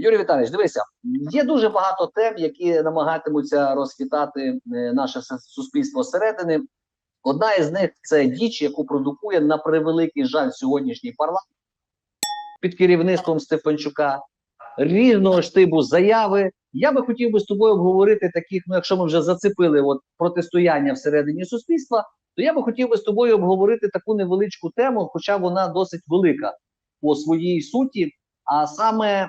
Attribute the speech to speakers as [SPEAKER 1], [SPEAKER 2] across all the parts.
[SPEAKER 1] Юрій Віталійович, дивися, є дуже багато тем, які намагатимуться розхитати е, наше суспільство зсередини. Одна із них це діч, яку продукує на превеликий жаль сьогоднішній парламент під керівництвом Стефанчука, різного штибу заяви. Я би хотів би з тобою обговорити таких, ну якщо ми вже зацепили от протистояння всередині суспільства, то я би хотів би з тобою обговорити таку невеличку тему, хоча вона досить велика по своїй суті. А саме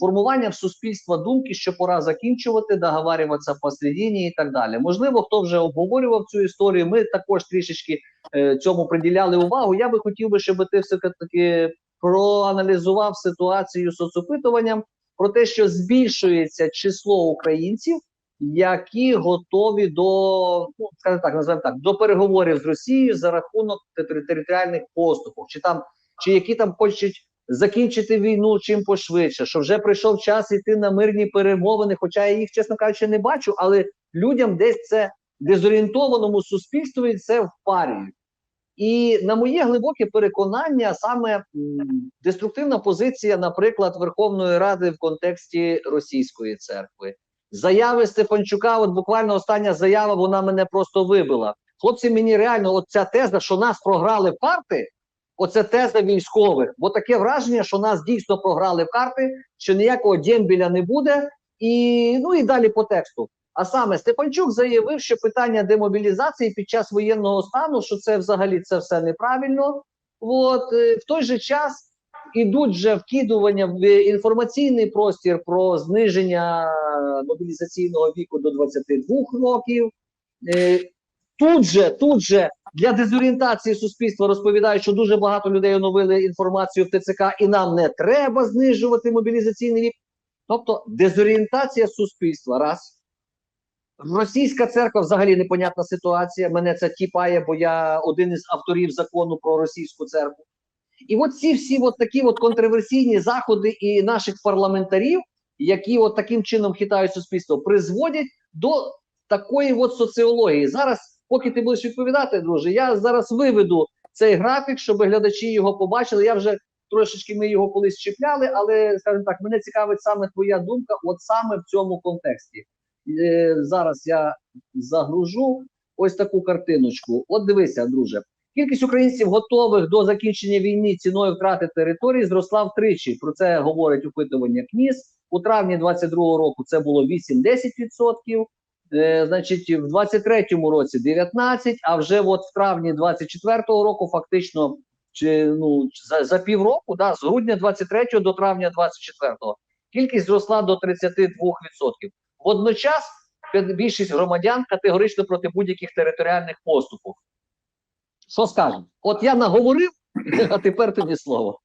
[SPEAKER 1] формування в суспільства думки, що пора закінчувати, договарюватися посередині і так далі. Можливо, хто вже обговорював цю історію. Ми також трішечки е, цьому приділяли увагу. Я би хотів би, щоб ти все таки проаналізував ситуацію з соцопитуванням про те, що збільшується число українців, які готові до ну скажімо так, називаємо так, до переговорів з Росією за рахунок територіальних поступок, чи там чи які там хочуть закінчити війну чим пошвидше, що вже прийшов час іти на мирні перемовини. Хоча я їх, чесно кажучи, не бачу, але людям десь це дезорієнтованому суспільстві це впарюють. І на моє глибоке переконання, саме деструктивна позиція, наприклад, Верховної Ради в контексті російської церкви. Заяви Стефанчука, от буквально остання заява, вона мене просто вибила. Хлопці, мені реально, от ця теза, що нас програли в карти, оце теза військових. Бо таке враження, що нас дійсно програли в карти, що ніякого дембіля не буде, і ну і далі по тексту. А саме Степанчук заявив, що питання демобілізації під час воєнного стану, що це взагалі це все неправильно. От е, в той же час ідуть вже вкидування в інформаційний простір про зниження мобілізаційного віку до 22 років. Е, Тут же, тут же для дезорієнтації суспільства розповідають, що дуже багато людей оновили інформацію в ТЦК, і нам не треба знижувати мобілізаційний вік. Тобто дезорієнтація суспільства раз. Російська церква взагалі непонятна ситуація. Мене це тіпає, бо я один із авторів закону про російську церкву. І от ці всі от такі от контроверсійні заходи і наших парламентарів, які от таким чином хитають суспільство, призводять до такої от соціології. Зараз, поки ти будеш відповідати, друже, я зараз виведу цей графік, щоб глядачі його побачили. Я вже трошечки ми його колись чіпляли, але скажімо так, мене цікавить саме твоя думка, от саме в цьому контексті. Е, зараз я загружу ось таку картиночку. От дивися, друже. Кількість українців готових до закінчення війни ціною втрати території зросла втричі. Про це говорить опитування КНІС. У травні 22-го року це було 8-10%. Е, значить, в 23-му році 19, а вже от в травні 24-го року, фактично, чи ну за, за півроку, да, з грудня 23 до травня 24-го, кількість зросла до 32%. Водночас більшість громадян категорично проти будь-яких територіальних поступок. Що скажемо? От я наговорив, а тепер тобі слово.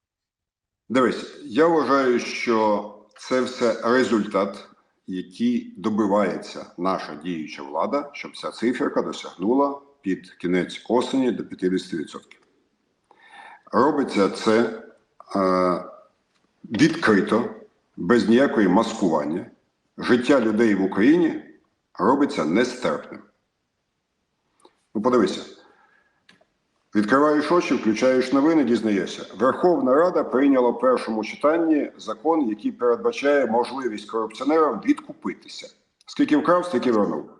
[SPEAKER 2] Дивись, я вважаю, що це все результат, який добивається наша діюча влада, щоб ця циферка досягнула під кінець осені до 50%. Робиться це е, відкрито, без ніякої маскування. Життя людей в Україні робиться нестерпним. Ну, подивися. Відкриваєш очі, включаєш новини, дізнаєшся. Верховна Рада прийняла в першому читанні закон, який передбачає можливість корупціонерам відкупитися. Скільки вкрав, стільки вернув.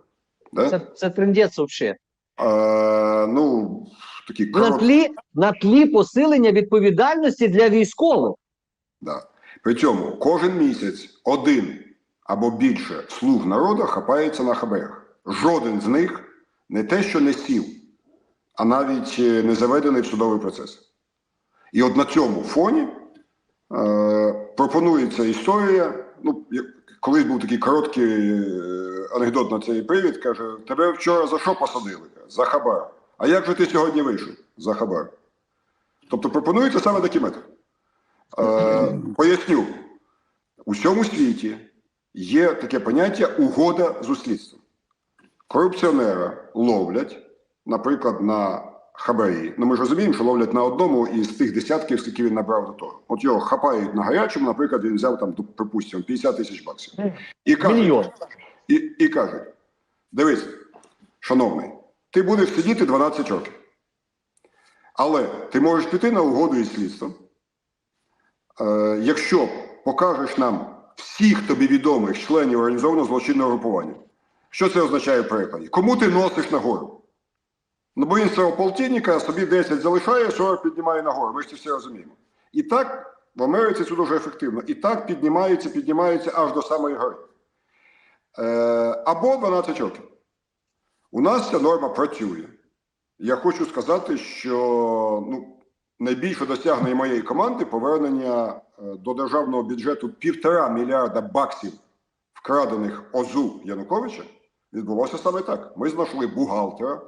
[SPEAKER 2] Да?
[SPEAKER 1] Це, це трендець взагалі.
[SPEAKER 2] А, ну, такі
[SPEAKER 1] На тлі, на тлі посилення відповідальності для військових.
[SPEAKER 2] Да. При цьому кожен місяць один або більше слуг народу хапається на хабарях. Жоден з них не те, що не сів, а навіть е, не заведений в судовий процес. І от на цьому фоні е, пропонується історія. Ну, колись був такий короткий е, анекдот на цей привід, каже: тебе вчора за що посадили? За хабар. А як же ти сьогодні вийшов? За хабар. Тобто пропонується саме такий метод. Е, поясню, у всьому світі є таке поняття угода з слідством. Корупціонера ловлять, наприклад, на хабарі. Ну ми ж розуміємо, що ловлять на одному із тих десятків, скільки він набрав до того. От його хапають на гарячому, наприклад, він взяв там, припустимо, 50 тисяч баксів. І кажуть, і, і кажуть: дивись, шановний, ти будеш сидіти 12 років. Але ти можеш піти на угоду із слідством. Е, якщо покажеш нам всіх тобі відомих членів організованого злочинного групування. Що це означає в перекладі? Кому ти носиш нагору? Ну, бо полтинника собі 10 залишає, 40 піднімає нагору. Ми ж це всі розуміємо. І так в Америці це дуже ефективно. І так піднімаються, піднімаються аж до самої гори. Е, або 12 років. У нас ця норма працює. Я хочу сказати, що ну, найбільше досягнення моєї команди повернення е, до державного бюджету півтора мільярда баксів, вкрадених ОЗУ Януковича, відбулося саме так. Ми знайшли бухгалтера,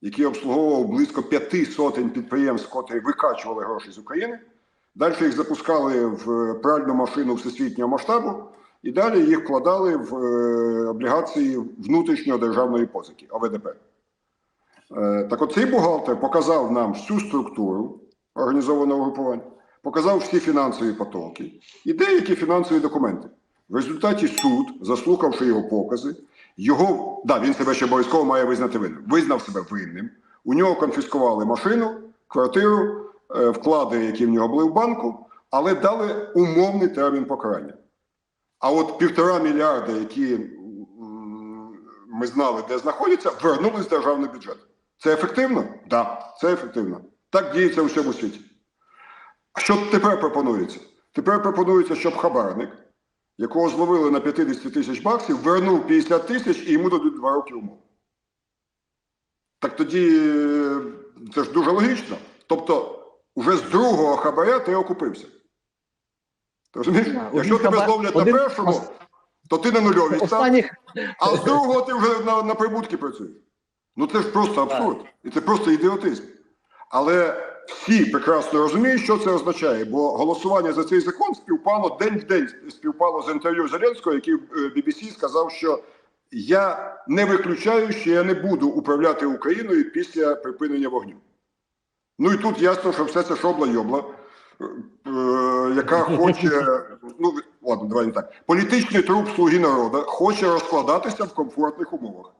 [SPEAKER 2] який обслуговував близько п'яти сотень підприємств, котрі викачували гроші з України. Далі їх запускали в пральну машину всесвітнього масштабу, і далі їх вкладали в е, облігації внутрішньої державної позики ОВДП. Е, Так от цей бухгалтер показав нам всю структуру організованого групування, показав всі фінансові потоки і деякі фінансові документи. В результаті суд, заслухавши його покази, його, да, він себе ще обов'язково має визнати винним. Визнав себе винним. У нього конфіскували машину, квартиру, е, вклади, які в нього були в банку, але дали умовний термін покарання. А от півтора мільярда, які ми знали, де знаходяться, вернулись в державний бюджет. Це ефективно? Так, да, це ефективно. Так діється у всьому світі. А що тепер пропонується? Тепер пропонується, щоб хабарник, якого зловили на 50 тисяч баксів, вернув 50 тисяч і йому дадуть 2 роки умов. Так тоді е, це ж дуже логічно. Тобто, вже з другого хабаря ти окупився. Ти розумієш? Якщо тебе зловлять на першому, то ти на нульовій ставці. А з другого ти вже на, на прибутки працюєш. Ну це ж просто абсурд. І це просто ідіотизм. Але всі прекрасно розуміють, що це означає, бо голосування за цей закон співпало день в день співпало з інтерв'ю Зеленського, який е, BBC сказав, що я не виключаю, що я не буду управляти Україною після припинення вогню. Ну і тут ясно, що все це шобла йобла, е, яка хоче, ну ладно, давай не так. Політичний труп слуги народу хоче розкладатися в комфортних умовах.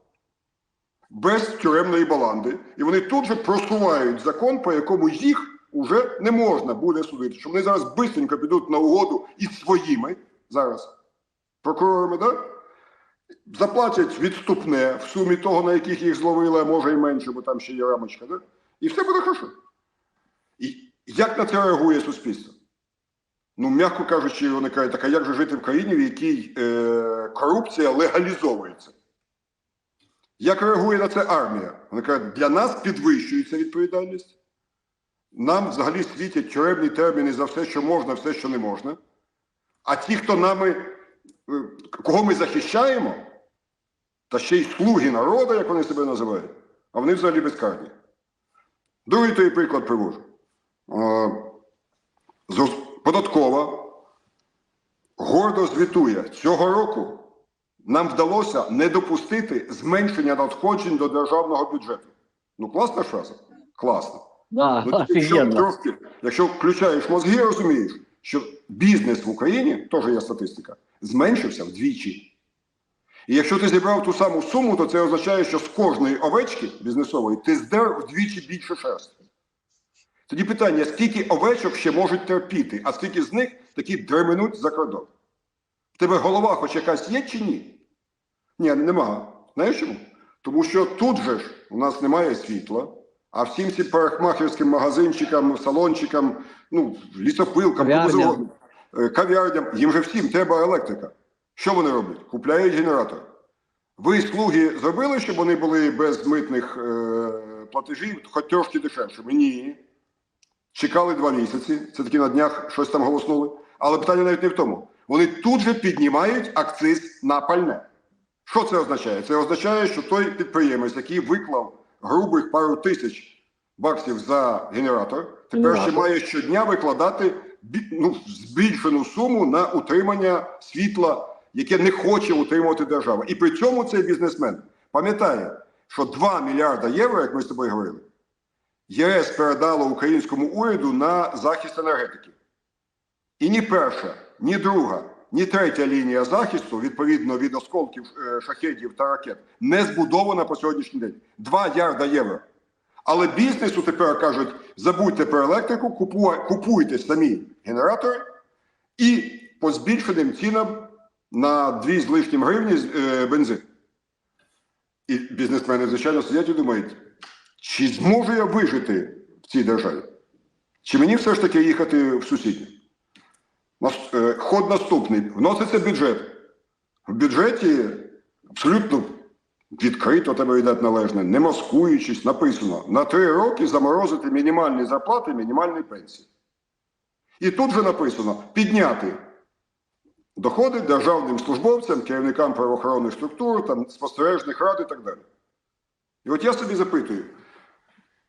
[SPEAKER 2] Без тюремної баланди. І вони тут же просувають закон, по якому їх уже не можна буде судити. Що вони зараз бистренько підуть на угоду із своїми зараз прокурорами, да? заплатять відступне в сумі того, на яких їх зловили, а може і менше, бо там ще є рамочка, да? і все буде хорошо. І як на це реагує суспільство? Ну, м'яко кажучи, вони кажуть, так а як же жити в країні, в якій е, корупція легалізовується? Як реагує на це армія? Вони кажуть, для нас підвищується відповідальність. Нам взагалі світять тюремні терміни за все, що можна, все, що не можна. А ті, хто нами, е, кого ми захищаємо, та ще й слуги народу, як вони себе називають, а вони взагалі безкарні. Другий той приклад привожу. Е, Податкова гордо звітує, цього року нам вдалося не допустити зменшення надходжень до державного бюджету. Ну, класна фраза? Класно.
[SPEAKER 1] да,
[SPEAKER 2] Ну, якщо,
[SPEAKER 1] офігенно.
[SPEAKER 2] трошки, якщо включаєш мозги, розумієш, що бізнес в Україні, теж є статистика, зменшився вдвічі. І якщо ти зібрав ту саму суму, то це означає, що з кожної овечки бізнесової ти здер вдвічі більше шерсті. Тоді питання: скільки овечок ще можуть терпіти, а скільки з них такі дременуть за кордон? В тебе голова хоч якась є чи ні? Ні, нема. Знаєш чому? Тому що тут же ж у нас немає світла, а всім цим парикмахерським магазинчикам, салончикам, ну, лісопилкам,
[SPEAKER 1] Кав'ярням.
[SPEAKER 2] е, кав'ярням, їм же всім треба електрика. Що вони роблять? Купляють генератор. Ви слуги зробили, щоб вони були без митних е, платежів, хоч трошки дешевшими? Ні. Чекали два місяці, це таки на днях щось там голоснули. Але питання навіть не в тому. Вони тут же піднімають акциз на пальне. Що це означає? Це означає, що той підприємець, який виклав грубих пару тисяч баксів за генератор, тепер ще має щодня викладати ну, збільшену суму на утримання світла, яке не хоче утримувати держава. І при цьому цей бізнесмен пам'ятає, що 2 мільярда євро, як ми з тобою говорили, ЄС передало українському уряду на захист енергетики. І ні перша, ні друга, ні третя лінія захисту, відповідно від осколків е, шахедів та ракет, не збудована по сьогоднішній день. 2 ярда євро. Але бізнесу тепер кажуть: забудьте про електрику, купуйте самі генератори і по збільшеним цінам на 2 з лишнім гривні е, бензин. І бізнесмени, звичайно, сидять і думають, чи зможу я вижити в цій державі? Чи мені все ж таки їхати в сусідню? Е, Ход наступний. Вноситься бюджет. В бюджеті абсолютно відкрито тебе йде належне, не маскуючись, написано на три роки заморозити мінімальні зарплати, мінімальні пенсії. І тут же написано підняти доходи державним службовцям, керівникам правоохоронних структур, там, спостережних рад і так далі. І от я собі запитую: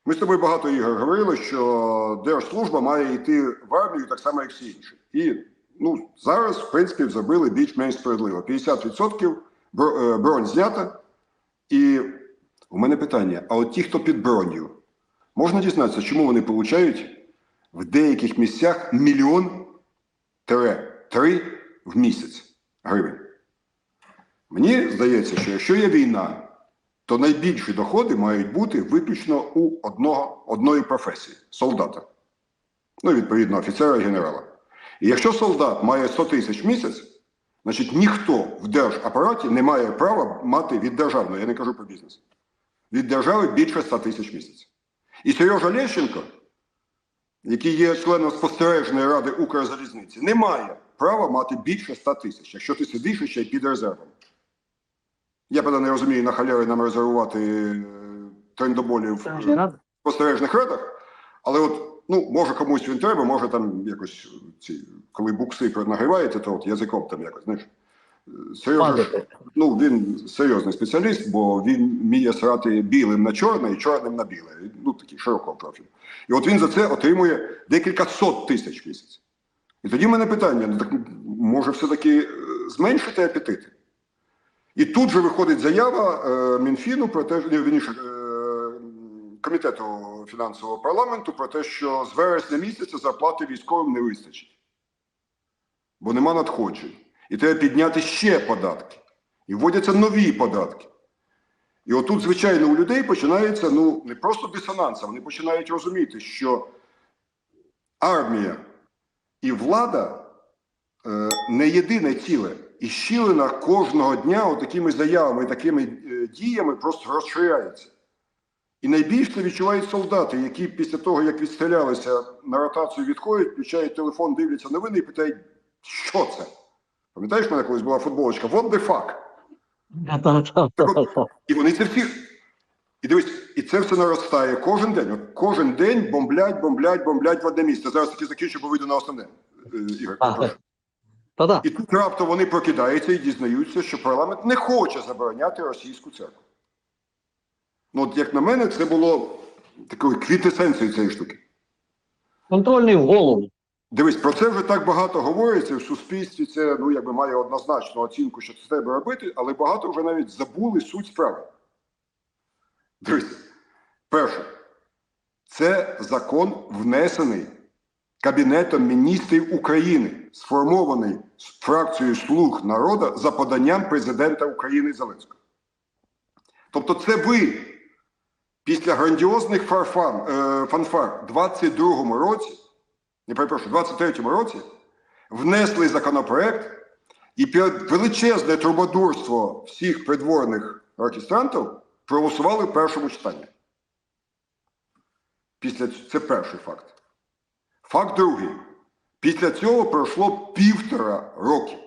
[SPEAKER 2] ми з тобою багато ігор говорили, що держслужба має йти в армію так само, як всі інші. І ну, зараз, в принципі, зробили більш-менш справедливо. 50% е, бронь знята. І у мене питання: а от ті, хто під бронью, можна дізнатися, чому вони получають в деяких місцях мільйон три в місяць гривень? Мені здається, що якщо є війна, то найбільші доходи мають бути виключно у одного, одної професії солдата. Ну, відповідно, офіцера і генерала. І якщо солдат має 100 тисяч в місяць, значить ніхто в держапараті не має права мати від державної, я не кажу про бізнес, від держави більше 100 тисяч в місяць. І Сережа Лещенко, який є членом спостережної ради Укрзалізниці, не має права мати більше 100 тисяч, якщо ти сидиш ще під резервом. Я правда не розумію, на халяві нам резервувати е, трендоболів в спостережних радах, але от, ну, може комусь він треба, може там якось ці, коли букси нагріваєте, то от язиком там якось, знаєш. Е, Сережа, ну, він серйозний спеціаліст, бо він вміє срати білим на чорне і чорним на біле. Ну, такий широкого профілю. І от він за це отримує декілька сот тисяч в місяць. І тоді в мене питання: ну так може все-таки е, зменшити апетити? І тут же виходить заява е, Мінфіну про те, ні, вірніше, е, комітету фінансового парламенту про те, що з вересня місяця зарплати військовим не вистачить, бо нема надходжень. І треба підняти ще податки. І вводяться нові податки. І отут, звичайно, у людей починається ну, не просто дисонанс, а вони починають розуміти, що армія і влада е, не єдине ціле. І щілина кожного дня отакими заявами, такими е, діями просто розширяється. І найбільше це відчувають солдати, які після того, як відстрілялися на ротацію відходять, включають телефон, дивляться новини і питають, що це? Пам'ятаєш, в мене колись була футболочка? What the fuck? І вони це всі. І дивись, і це все наростає кожен день. От кожен день бомблять, бомблять, бомблять в одне місце. Зараз таки закінчу, бо вийду на основне. Е, Ігор.
[SPEAKER 1] Та-да.
[SPEAKER 2] І тут раптом вони прокидаються і дізнаються, що парламент не хоче забороняти російську церкву. Ну, от як на мене, це було такою квітесенцією цієї штуки.
[SPEAKER 1] Контрольний в голову.
[SPEAKER 2] Дивись, про це вже так багато говориться в суспільстві. Це ну якби має однозначну оцінку, що це треба робити, але багато вже навіть забули суть справи. Дивись, перше, це закон внесений Кабінетом міністрів України, сформований фракцією Слуг народу за поданням президента України Зеленського. Тобто, це ви після грандіозних фарфан, е, фанфар в 22-му році не перепрошую, в 23-му році внесли законопроект і під величезне трубодурство всіх придворних оркестрантів проголосували в першому читанні. Після це перший факт. Факт другий. Після цього пройшло півтора роки.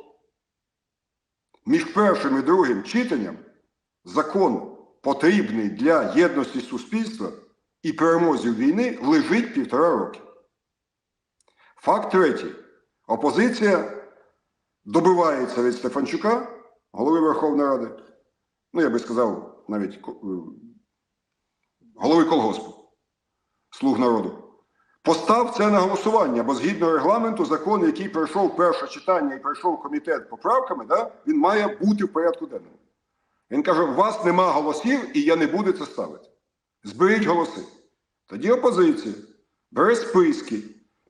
[SPEAKER 2] Між першим і другим читанням закон потрібний для єдності суспільства і перемозі війни лежить півтора роки. Факт третій. Опозиція добивається від Стефанчука, голови Верховної Ради, ну, я би сказав, навіть е, голови колгоспу, слуг народу. Постав це на голосування, бо згідно регламенту, закон, який пройшов перше читання і пройшов комітет поправками, да, він має бути в порядку денному. Він каже: у вас нема голосів, і я не буду це ставити. Зберіть голоси. Тоді опозиція бере списки,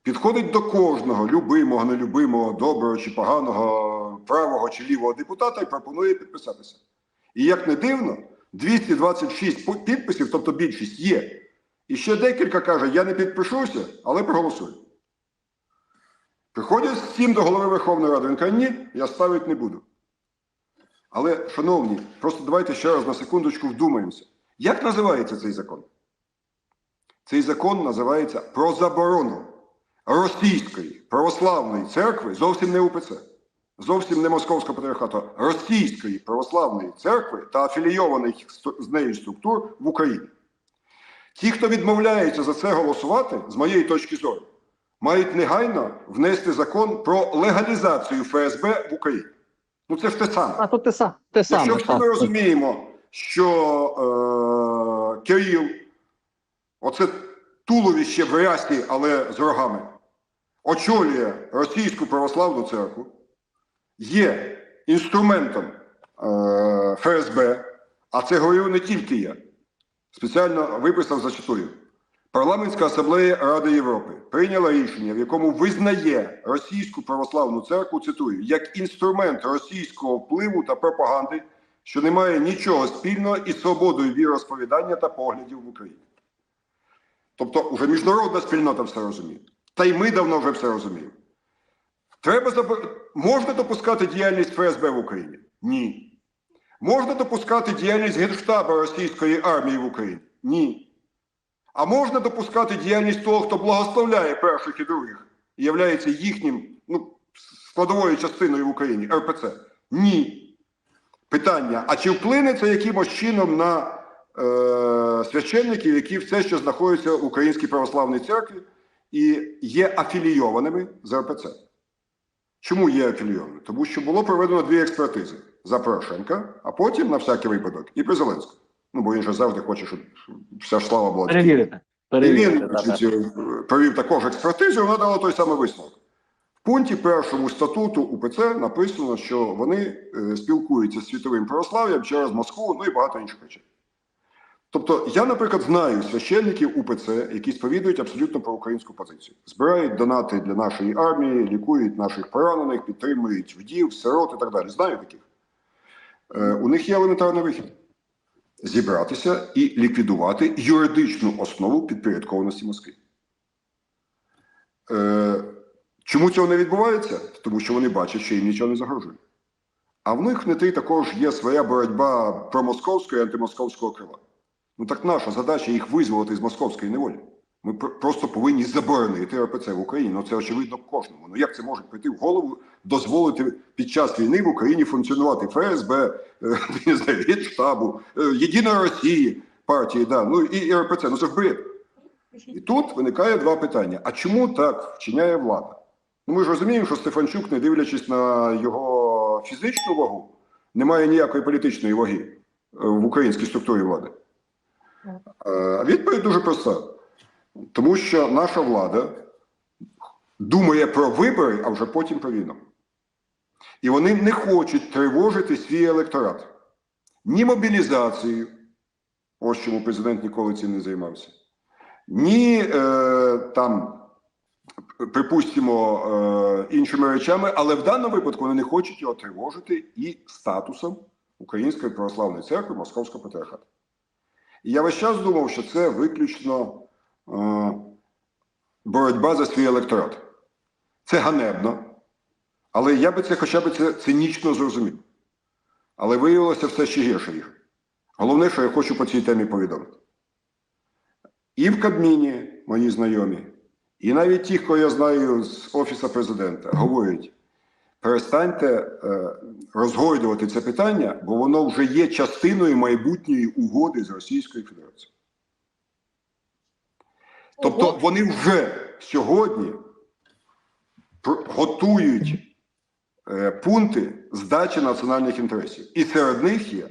[SPEAKER 2] підходить до кожного любимого, нелюбимого, доброго чи поганого, правого чи лівого депутата і пропонує підписатися. І як не дивно, 226 підписів, тобто більшість, є. І ще декілька каже, я не підпишуся, але проголосую. Приходять всім до голови Верховної Ради. Він каже, ні, я ставити не буду. Але, шановні, просто давайте ще раз на секундочку вдумаємося. Як називається цей закон? Цей закон називається про заборону російської православної церкви, зовсім не УПЦ, зовсім не Московського патріархату, російської православної церкви та афілійованих з нею структур в Україні. Ті, хто відмовляється за це голосувати, з моєї точки зору, мають негайно внести закон про легалізацію ФСБ в Україні. Ну це ж те саме.
[SPEAKER 1] А то те, са- те саме.
[SPEAKER 2] Якщо ми розуміємо, що е, Кирил, оце туловище в рясі, але з рогами, очолює Російську православну церкву, є інструментом е, ФСБ, а це говорив не тільки я. Спеціально виписав, зачитую. Парламентська асамблея Ради Європи прийняла рішення, в якому визнає російську православну церкву, цитую, як інструмент російського впливу та пропаганди, що не має нічого спільного із свободою віросповідання та поглядів в Україні. Тобто, вже міжнародна спільнота все розуміє. Та й ми давно вже все розуміємо. Треба заб... Можна допускати діяльність ФСБ в Україні? Ні. Можна допускати діяльність Генштаба російської армії в Україні? Ні. А можна допускати діяльність того, хто благословляє перших і других і являється їхнім ну, складовою частиною в Україні РПЦ? Ні. Питання: а чи вплине це якимось чином на е, священників, які все ще знаходяться в Українській православній церкві і є афілійованими з РПЦ? Чому є афілійованими? Тому що було проведено дві експертизи за Порошенка, а потім на всякий випадок і при Зеленському. Ну, бо він же завжди хоче, щоб вся ж слава була.
[SPEAKER 1] Перевірити.
[SPEAKER 2] і він е, провів також експертизу, і вона дала той самий висновок. В пункті першому статуту УПЦ написано, що вони е, спілкуються з світовим православ'ям через Москву, ну і багато інших речей. Тобто, я, наприклад, знаю священників УПЦ, які сповідують абсолютно проукраїнську позицію. Збирають донати для нашої армії, лікують наших поранених, підтримують вдів, сирот і так далі. Знаю таких. Е, у них є елементарний вихід зібратися і ліквідувати юридичну основу підпорядкованості Москви. Е, чому цього не відбувається? Тому що вони бачать, що їм нічого не загрожує. А в них внутрі також є своя боротьба промосковського і антимосковського крила. Ну так наша задача їх визволити з московської неволі. Ми просто повинні заборонити РПЦ в Україні. Ну це очевидно кожному. Ну як це може прийти в голову дозволити під час війни в Україні функціонувати ФСБ, е, не знаю, Генштабу, е, Єдина Росії партії, да, ну і, і РПЦ. Ну це ж бред. І тут виникає два питання: а чому так вчиняє влада? Ну ми ж розуміємо, що Стефанчук, не дивлячись на його фізичну вагу, не має ніякої політичної ваги е, в українській структурі влади. Е, Відповідь дуже проста. Тому що наша влада думає про вибори, а вже потім про війну. І вони не хочуть тривожити свій електорат. Ні мобілізацією, ось чому президент ніколи цим не займався, ні е, там, припустимо, е, іншими речами, але в даному випадку вони не хочуть його тривожити і статусом Української православної церкви Московського патріархату. І я весь час думав, що це виключно е, боротьба за свій електорат. Це ганебно. Але я би це хоча б це цинічно зрозумів. Але виявилося все ще гірше їх. Головне, що я хочу по цій темі повідомити. І в Кабміні мої знайомі, і навіть ті, кого я знаю з Офісу президента, говорять: перестаньте е, розгойдувати це питання, бо воно вже є частиною майбутньої угоди з Російською Федерацією. Тобто вони вже сьогодні готують е, пункти здачі національних інтересів. І серед них є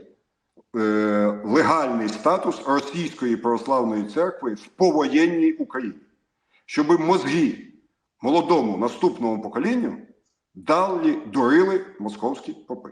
[SPEAKER 2] е, легальний статус Російської православної церкви в повоєнній Україні, щоб мозги молодому наступному поколінню далі дурили московські попи.